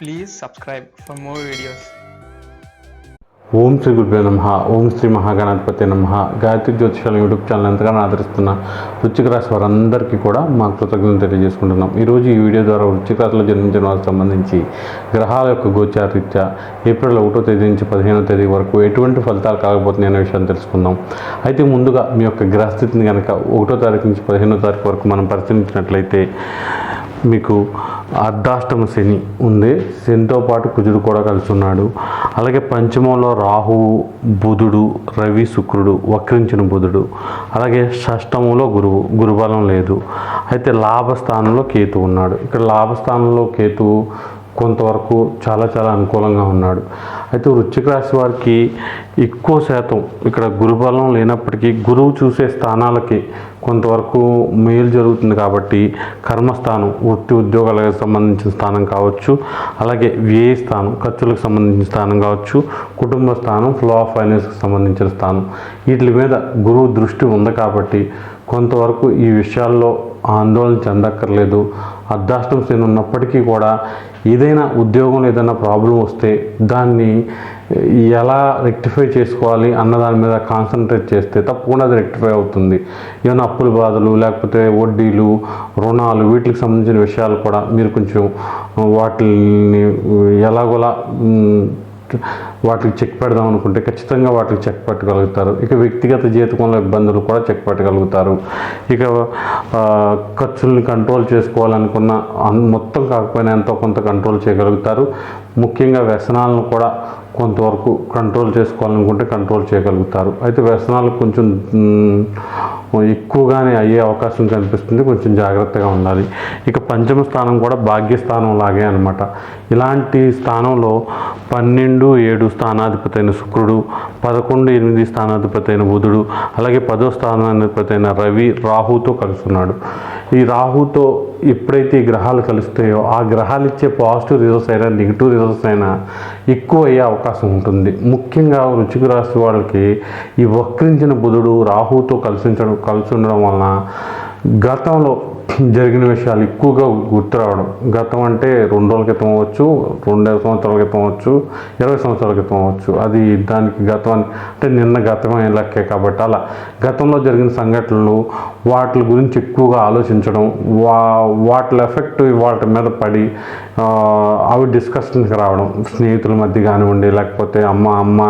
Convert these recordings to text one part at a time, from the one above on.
Please subscribe for more videos ఓం శ్రీ గురుభ్యో నమ ఓం శ్రీ మహాగణాధిపతి నమ. గాయత్రి జ్యోతిషాల యూట్యూబ్ ఛానల్ ఎంతగానో ఆదరిస్తున్న వృచ్చిక రాశి వారందరికీ కూడా మా కృతజ్ఞతలు తెలియజేసుకుంటున్నాం. ఈరోజు ఈ వీడియో ద్వారా వృచ్చిక రాశిలో జన్మించిన వారికి సంబంధించి గ్రహాల యొక్క గోచారీత్యా ఏప్రిల్ ఒకటో తేదీ నుంచి పదిహేనో తేదీ వరకు ఎటువంటి ఫలితాలు కాకపోతున్నాయి అనే విషయాన్ని తెలుసుకుందాం. అయితే ముందుగా మీ యొక్క గ్రహస్థితిని కనుక ఒకటో తారీఖు నుంచి పదిహేనో తారీఖు వరకు మనం పరిశీలించినట్లయితే మీకు అర్ధాష్టమ శని ఉంది. శనితో పాటు కుజుడు కూడా కలిసి ఉన్నాడు. అలాగే పంచమంలో రాహువు బుధుడు రవి శుక్రుడు వక్రించిన బుధుడు. అలాగే షష్టమంలో గురువు గురుబలం లేదు. అయితే లాభస్థానంలో కేతు ఉన్నాడు. ఇక్కడ లాభస్థానంలో కేతువు కొంతవరకు చాలా చాలా అనుకూలంగా ఉన్నాడు. అయితే వృశ్చిక రాశి వారికి ఎక్కువ శాతం ఇక్కడ గురుబలం లేనప్పటికీ గురువు చూసే స్థానాలకి కొంతవరకు మేలు జరుగుతుంది కాబట్టి కర్మస్థానం వృత్తి ఉద్యోగాలకు సంబంధించిన స్థానం కావచ్చు అలాగే వ్యయ స్థానం ఖర్చులకు సంబంధించిన స్థానం కావచ్చు కుటుంబ స్థానం ఫ్లో ఆఫ్ ఫైనాన్స్కి సంబంధించిన స్థానం. వీటి మీద గురువు దృష్టి ఉంది కాబట్టి కొంతవరకు ఈ విషయాల్లో ఆందోళన చెందక్కర్లేదు. అర్ధాష్టం శని ఉన్నప్పటికీ కూడా ఏదైనా ఉద్యోగంలో ఏదైనా ప్రాబ్లం వస్తే దాన్ని ఎలా రెక్టిఫై చేసుకోవాలి అన్న దాని మీద కాన్సన్ట్రేట్ చేస్తే తప్పకుండా అది రెక్టిఫై అవుతుంది. ఏమైనా అప్పుల బాధలు లేకపోతే వడ్డీలు రుణాలు వీటికి సంబంధించిన విషయాలు కూడా మీరు కొంచెం వాటిని ఎలాగోలా వాటికి చెక్ పెడదాం అనుకుంటే ఖచ్చితంగా వాటికి చెక్ పెట్టగలుగుతారు. ఇక వ్యక్తిగత జీవితంలో ఇబ్బందులు కూడా చెక్ పెట్టగలుగుతారు. ఇక ఖర్చులను ఖర్చుల్ని కంట్రోల్ చేసుకోవాలనుకున్న మొత్తం కాకపోయినా ఎంతో కొంత కంట్రోల్ చేయగలుగుతారు. ముఖ్యంగా వ్యసనాలను కూడా కొంతవరకు కంట్రోల్ చేసుకోవాలనుకుంటే కంట్రోల్ చేయగలుగుతారు. అయితే వ్యసనాలు కొంచెం ఎక్కువగానే అయ్యే అవకాశం కనిపిస్తుంది. కొంచెం జాగ్రత్తగా ఉండాలి. ఇక పంచమ స్థానం కూడా భాగ్యస్థానం లాగే అనమాట ఇలాంటి స్థానంలో పన్నెండు ఏడు స్థానాధిపతి అయిన శుక్రుడు పదకొండు ఎనిమిది స్థానాధిపతి అయిన బుధుడు అలాగే పదో స్థానాధిపతి అయిన రవి రాహుతో కలుస్తున్నాడు ఈ రాహుతో ఎప్పుడైతే ఈ గ్రహాలు కలుస్తాయో ఆ గ్రహాలు ఇచ్చే పాజిటివ్ రిజల్ట్స్ అయినా నెగిటివ్ రిజల్ట్స్ అయినా ఎక్కువ అయ్యే అవకాశం ఉంటుంది. ముఖ్యంగా వృచ్చిక రాశి వాళ్ళకి ఈ వక్రించిన బుధుడు రాహుతో కలిసించడం కలిసి ఉండడం వలన గతంలో జరిగిన విషయాలు ఎక్కువగా గుర్తు రావడం. గతం అంటే రెండు రోజుల క్రితం అవ్వచ్చు రెండు సంవత్సరాల క్రితం అవ్వచ్చు ఇరవై సంవత్సరాల క్రితం అవ్వచ్చు. అది దానికి గతం అని అంటే నిన్న గతమే లెక్కే కాబట్టి అలా. గతంలో జరిగిన సంఘటనలు వాటి గురించి ఎక్కువగా ఆలోచించడం వా వాటి ఎఫెక్ట్ వాటి మీద పడి అవి డిస్కషన్కి రావడం స్నేహితుల మధ్య కానివ్వండి లేకపోతే అమ్మ అమ్మ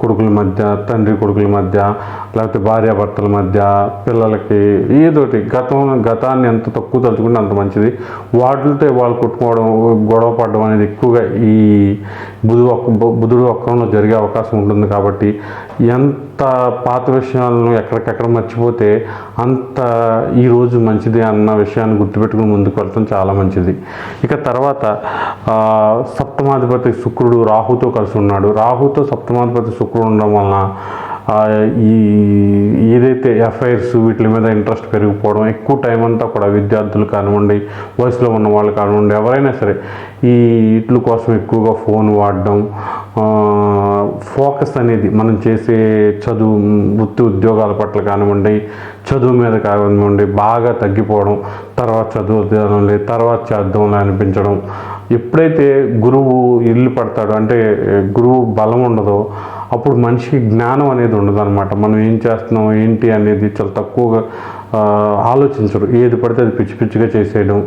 కొడుకుల మధ్య తండ్రి కొడుకుల మధ్య లేకపోతే భార్యాభర్తల మధ్య పిల్లలకి ఏదోటి గతం గతాన్ని ఎంత తక్కువ తలుచుకుంటే అంత మంచిది. వాటితో వాళ్ళు కొట్టుకోవడం గొడవ పడడం అనేది ఎక్కువగా ఈ బుధు ఒక్క బుధుడు ఒక్కరంలో జరిగే అవకాశం ఉంటుంది కాబట్టి ఎంత పాత విషయాలను ఎక్కడికెక్కడ మర్చిపోతే అంత ఈరోజు మంచిది అన్న విషయాన్ని గుర్తుపెట్టుకుని ముందుకు వెళ్ళడం చాలా మంచిది. ఇక తర్వాత సప్తమాధిపతి శుక్రుడు రాహుతో కలిసి ఉన్నాడు. రాహుతో సప్తమాధిపతి శుక్రుడు ఉండడం వలన ఈ ఏదైతే ఎఫ్ఐఆర్స్ వీటి మీద ఇంట్రెస్ట్ పెరిగిపోవడం ఎక్కువ టైం అంతా కూడా విద్యార్థులు కానివ్వండి వయసులో ఉన్న వాళ్ళు కానివ్వండి ఎవరైనా సరే ఈ వీటి కోసం ఎక్కువగా ఫోన్ వాడడం ఫోకస్ అనేది మనం చేసే చదువు వృత్తి ఉద్యోగాల పట్ల కానివ్వండి చదువు మీద కానివ్వండి బాగా తగ్గిపోవడం తర్వాత చదువు లేదు తర్వాత చేద్దాంలే అనిపించడం ఎప్పుడైతే గురువు ఇల్లు పడతాడో అంటే గురువు బలం ఉండదో అప్పుడు మనిషికి జ్ఞానం అనేది ఉండదన్నమాట. మనం ఏం చేస్తున్నాం ఏంటి అనేది చాలా తక్కువగా ఆలోచించడం ఏది పడితే అది పిచ్చి పిచ్చిగా చేసేయడం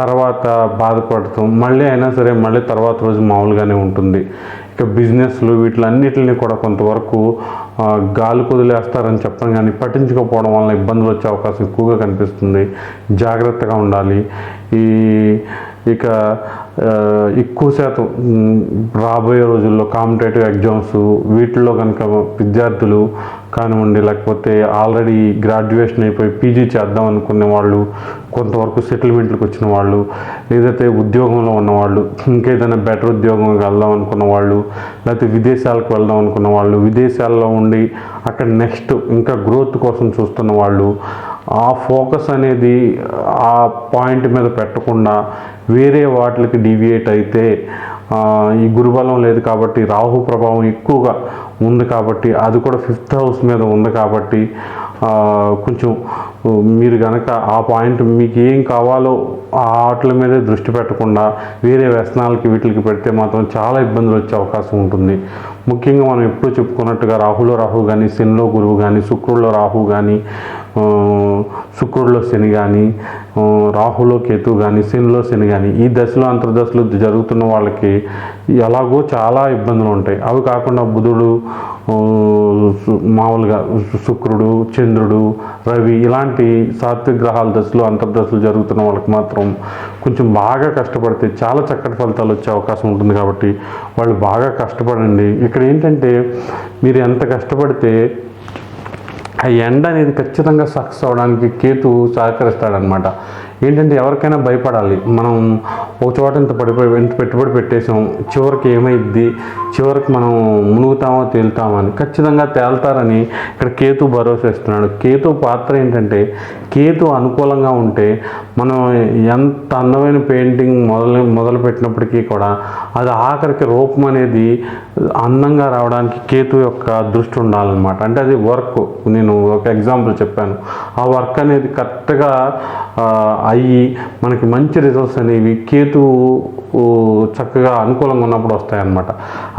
తర్వాత బాధపడటం మళ్ళీ అయినా సరే మళ్ళీ తర్వాత రోజు మామూలుగానే ఉంటుంది. ఇక బిజినెస్లు వీటిలన్నిటిని కూడా కొంతవరకు గాలి కుదిలేస్తారని చెప్పడం కానీ పట్టించుకోకపోవడం వల్ల ఇబ్బందులు వచ్చే అవకాశం ఎక్కువగా కనిపిస్తుంది. జాగ్రత్తగా ఉండాలి. ఈ ఇక ఎక్కువ శాతం రాబోయే రోజుల్లో కాంపిటేటివ్ ఎగ్జామ్స్ వీటిల్లో కనుక విద్యార్థులు కానివ్వండి లేకపోతే ఆల్రెడీ గ్రాడ్యుయేషన్ అయిపోయి పీజీ చేద్దాం అనుకునే వాళ్ళు కొంతవరకు సెటిల్మెంట్లకు వచ్చిన వాళ్ళు ఏదైతే ఉద్యోగంలో ఉన్నవాళ్ళు ఇంకేదైనా బెటర్ ఉద్యోగం వెళ్దాం అనుకున్న వాళ్ళు లేకపోతే విదేశాలకు వెళ్దాం అనుకున్న వాళ్ళు విదేశాల్లో ఉండి అక్కడ నెక్స్ట్ ఇంకా గ్రోత్ కోసం చూస్తున్న వాళ్ళు ఆ ఫోకస్ అనేది ఆ పాయింట్ మీద పెట్టకుండా వేరే వాటికి డీవియేట్ అయితే ఈ గురుబలం లేదు కాబట్టి రాహు ప్రభావం ఎక్కువగా ఉంది కాబట్టి అది కూడా ఫిఫ్త్ హౌస్ మీద ఉంది కాబట్టి కొంచెం మీరు కనుక ఆ పాయింట్ మీకు ఏం కావాలో ఆ ఆటల మీదే దృష్టి పెట్టకుండా వేరే వ్యసనాలకి వీటికి పెడితే మాత్రం చాలా ఇబ్బందులు వచ్చే అవకాశం ఉంటుంది. ముఖ్యంగా మనం ఎప్పుడూ చెప్పుకున్నట్టుగా రాహులో రాహు కానీ శనిలో గురువు కానీ శుక్రుల్లో రాహు కానీ శుక్రుడిలో శని కానీ రాహులో కేతు కానీ శనిలో శని కానీ ఈ దశలో అంతర్దశలు జరుగుతున్న వాళ్ళకి ఎలాగో చాలా ఇబ్బందులు ఉంటాయి. అవి కాకుండా బుధుడు మామూలుగా శుక్రుడు చంద్రుడు రవి ఇలాంటి సాత్విక గ్రహాల దశలు అంతర్దశలు జరుగుతున్న వాళ్ళకి మాత్రం కొంచెం బాగా కష్టపడితే చాలా చక్కటి ఫలితాలు వచ్చే అవకాశం ఉంటుంది కాబట్టి వాళ్ళు బాగా కష్టపడండి. ఇక్కడ ఏంటంటే మీరు ఎంత కష్టపడితే ఆ ఎండ అనేది ఖచ్చితంగా సక్సెస్ అవడానికి కేతు సహకరిస్తాడనమాట ఏంటంటే ఎవరికైనా భయపడాలి. మనం ఒక చోట ఇంత పడిపోయి ఇంత పెట్టుబడి పెట్టేసాం చివరికి ఏమైద్ది? చివరికి మనం మునుగుతామో తేలుతామని ఖచ్చితంగా తేల్తారని ఇక్కడ కేతు భరోసా ఇస్తున్నాడు. కేతు పాత్ర ఏంటంటే కేతు అనుకూలంగా ఉంటే మనం ఎంత అందమైన పెయింటింగ్ మొదలు మొదలు పెట్టినప్పటికీ కూడా అది ఆఖరికి రూపం అనేది అందంగా రావడానికి కేతు యొక్క దృష్టి ఉండాలన్నమాట. అంటే అది వర్క్. నేను ఒక ఎగ్జాంపుల్ చెప్పాను. ఆ వర్క్ అనేది కరెక్ట్గా అయ్యి మనకి మంచి రిజల్ట్స్ అనేవి కేతు చక్కగా అనుకూలంగా ఉన్నప్పుడు వస్తాయన్నమాట.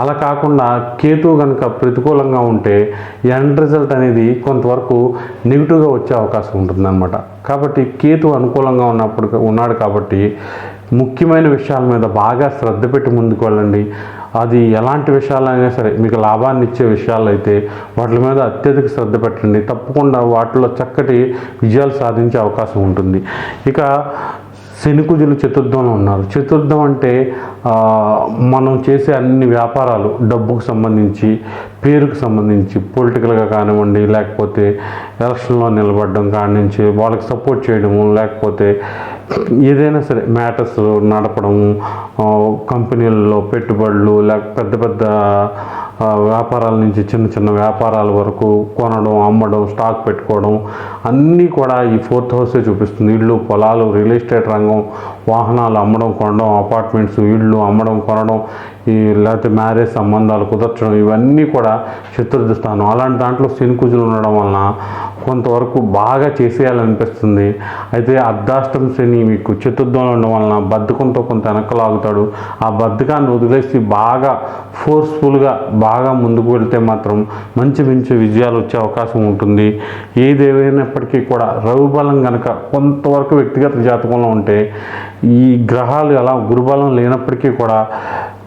అలా కాకుండా కేతు కనుక ప్రతికూలంగా ఉంటే ఎండ్ రిజల్ట్ అనేది కొంతవరకు నెగిటివ్గా వచ్చే అవకాశం ఉంటుందన్నమాట. కాబట్టి కేతు అనుకూలంగా ఉన్నప్పుడు ఉన్నాడు కాబట్టి ముఖ్యమైన విషయాల మీద బాగా శ్రద్ధ పెట్టి ముందుకు వెళ్ళండి. అది ఎలాంటి విషయాలైనా సరే మీకు లాభాన్ని ఇచ్చే విషయాలైతే వాటి మీద అత్యధిక శ్రద్ధ పెట్టండి. తప్పకుండా వాటిలో చక్కటి విజయాలు సాధించే అవకాశం ఉంటుంది. ఇక శనికుజులు చతుర్థంలో ఉన్నారు. చతుర్థం అంటే మనం చేసే అన్ని వ్యాపారాలు డబ్బుకు సంబంధించి పేరుకు సంబంధించి పొలిటికల్గా కానివ్వండి లేకపోతే ఎలక్షన్లో నిలబడడం కాడి నుంచి వాళ్ళకి సపోర్ట్ చేయడము లేకపోతే ఏదైనా సరే మ్యాటర్స్ నడపడము కంపెనీల్లో పెట్టుబడులు లేక పెద్ద పెద్ద వ్యాపారాల నుంచి చిన్న చిన్న వ్యాపారాల వరకు కొనడం అమ్మడం స్టాక్ పెట్టుకోవడం అన్నీ కూడా ఈ ఫోర్త్ హౌసే చూపిస్తుంది. ఇళ్ళు పొలాలు రియల్ ఎస్టేట్ రంగం వాహనాలు అమ్మడం కొనడం అపార్ట్మెంట్స్ ఇళ్ళు అమ్మడం కొనడం ఈ లేకపోతే మ్యారేజ్ సంబంధాలు కుదర్చడం ఇవన్నీ కూడా చతుర్థ స్థానం. అలాంటి దాంట్లో శనికుజులు ఉండడం వలన కొంతవరకు బాగా చేసేయాలనిపిస్తుంది. అయితే అర్ధాష్టం శని మీకు చతుర్థంలో ఉండడం వలన బద్ధకంతో కొంత వెనకలాగుతాడు. ఆ బద్ధకాన్ని వదిలేసి బాగా ఫోర్స్ఫుల్గా బాగా ముందుకు వెళ్తే మాత్రం మంచి మంచి విజయాలు వచ్చే అవకాశం ఉంటుంది. ఏదేమైనప్పటికీ కూడా రవిబలం కనుక కొంతవరకు వ్యక్తిగత జాతకంలో ఉంటే ఈ గ్రహాలు అలా గురుబలం లేనప్పటికీ కూడా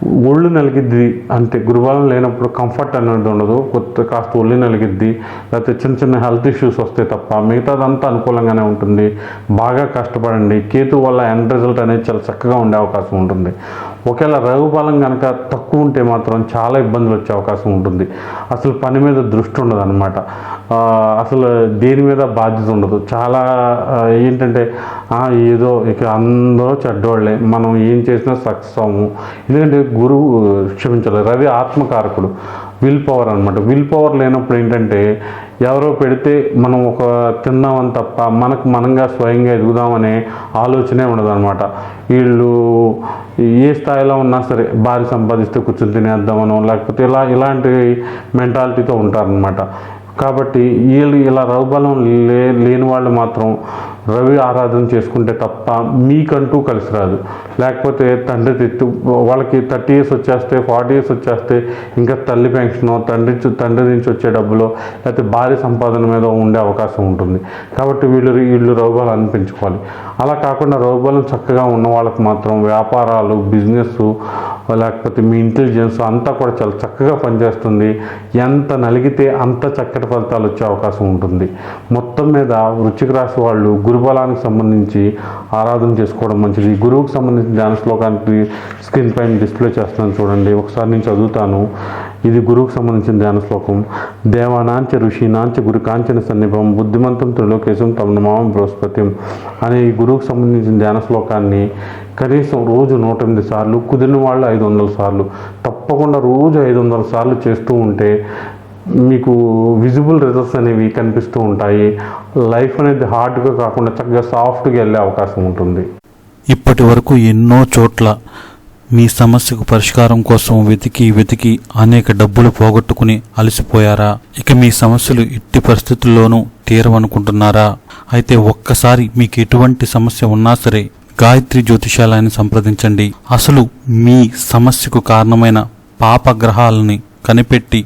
ఒళ్ళు నలిగిద్ది అంతే గురువారం లేనప్పుడు కంఫర్ట్ అనేది ఉండదు కొత్త కాస్త ఒళ్ళు నలిగిద్ది లేకపోతే చిన్న చిన్న హెల్త్ ఇష్యూస్ వస్తాయి తప్ప మిగతాదంతా అనుకూలంగానే ఉంటుంది. బాగా కష్టపడండి. కేతు వల్ల ఎండ్ రిజల్ట్ అనేది చాలా చక్కగా ఉండే అవకాశం ఉంటుంది. ఒకవేళ రవి కనుక తక్కువ ఉంటే మాత్రం చాలా ఇబ్బందులు వచ్చే అవకాశం ఉంటుంది. అసలు పని మీద దృష్టి ఉండదు అనమాట అసలు దేని మీద బాధ్యత ఉండదు. చాలా ఏంటంటే ఏదో ఇక అందరూ చెడ్డోళ్ళే. మనం ఏం చేసినా సక్సెస్ అవ్వము ఎందుకంటే గురువు క్షమించాలి రవి ఆత్మకారకుడు. విల్ పవర్ అనమాట విల్ పవర్ లేనప్పుడు ఏంటంటే ఎవరో పెడితే మనం ఒక తిన్నామని తప్ప మనకు మనంగా స్వయంగా ఎదుగుదామనే ఆలోచనే ఉండదు అనమాట వీళ్ళు ఏ స్థాయిలో ఉన్నా సరే భారీ సంపాదిస్తే కూర్చొని తినేద్దామనో లేకపోతే ఇలా ఇలాంటి మెంటాలిటీతో ఉంటారనమాట కాబట్టి వీళ్ళు ఇలా రౌబలం లే లేని వాళ్ళు మాత్రం రవి ఆరాధన చేసుకుంటే తప్ప మీకంటూ కలిసి రాదు. లేకపోతే తండ్రి తిట్టు వాళ్ళకి థర్టీ ఇయర్స్ వచ్చేస్తే ఫార్టీ ఇయర్స్ వచ్చేస్తే ఇంకా తల్లి పెన్షన్ తండ్రి తండ్రి నుంచి వచ్చే డబ్బులు లేకపోతే భారీ సంపాదన మీద ఉండే అవకాశం ఉంటుంది. కాబట్టి వీళ్ళు వీళ్ళు రౌబలం పెంచుకోవాలి. అలా కాకుండా రౌబలం చక్కగా ఉన్న వాళ్ళకి మాత్రం వ్యాపారాలు బిజినెస్ లేకపోతే మీ ఇంటెలిజెన్స్ అంతా కూడా చాలా చక్కగా పనిచేస్తుంది. ఎంత నలిగితే అంత చక్కటి ఫలితాలు వచ్చే అవకాశం ఉంటుంది. మొత్తం మీద వృచ్చిక రాశి వాళ్ళు గురుబలానికి సంబంధించి ఆరాధన చేసుకోవడం మంచిది. గురువుకు సంబంధించిన ధ్యాన శ్లోకానికి స్క్రీన్ పైన డిస్ప్లే చేస్తున్నాను చూడండి. ఒకసారి నేను చదువుతాను. ఇది గురువుకు సంబంధించిన ధ్యాన శ్లోకం. దేవానాంచ ఋషినాంచ గురు కాంచన సన్నిభం బుద్ధిమంతం త్రిలోకేశం తమ మామం బృహస్పతిం అనే ఈ గురువుకు సంబంధించిన ధ్యాన శ్లోకాన్ని కనీసం రోజు నూట ఎనిమిది సార్లు కుదిరిన వాళ్ళు ఐదు వందల సార్లు తప్పకుండా రోజు ఐదు వందల సార్లు చేస్తూ ఉంటే మీకు విజిబుల్ రిజల్ట్స్ అనేవి కనిపిస్తూ ఉంటాయి. లైఫ్ అనేది హార్డ్గా కాకుండా చక్కగా సాఫ్ట్గా వెళ్ళే అవకాశం ఉంటుంది. ఇప్పటి వరకు ఎన్నో చోట్ల మీ సమస్యకు పరిష్కారం కోసం వెతికి వెతికి అనేక డబ్బులు పోగొట్టుకుని అలసిపోయారా? ఇక మీ సమస్యలు ఎట్టి పరిస్థితుల్లోనూ తీరవనుకుంటున్నారా? అయితే ఒక్కసారి మీకు ఎటువంటి సమస్య ఉన్నా సరే గాయత్రి జ్యోతిషాలయాన్ని సంప్రదించండి. అసలు మీ సమస్యకు కారణమైన పాపగ్రహాలని కనిపెట్టి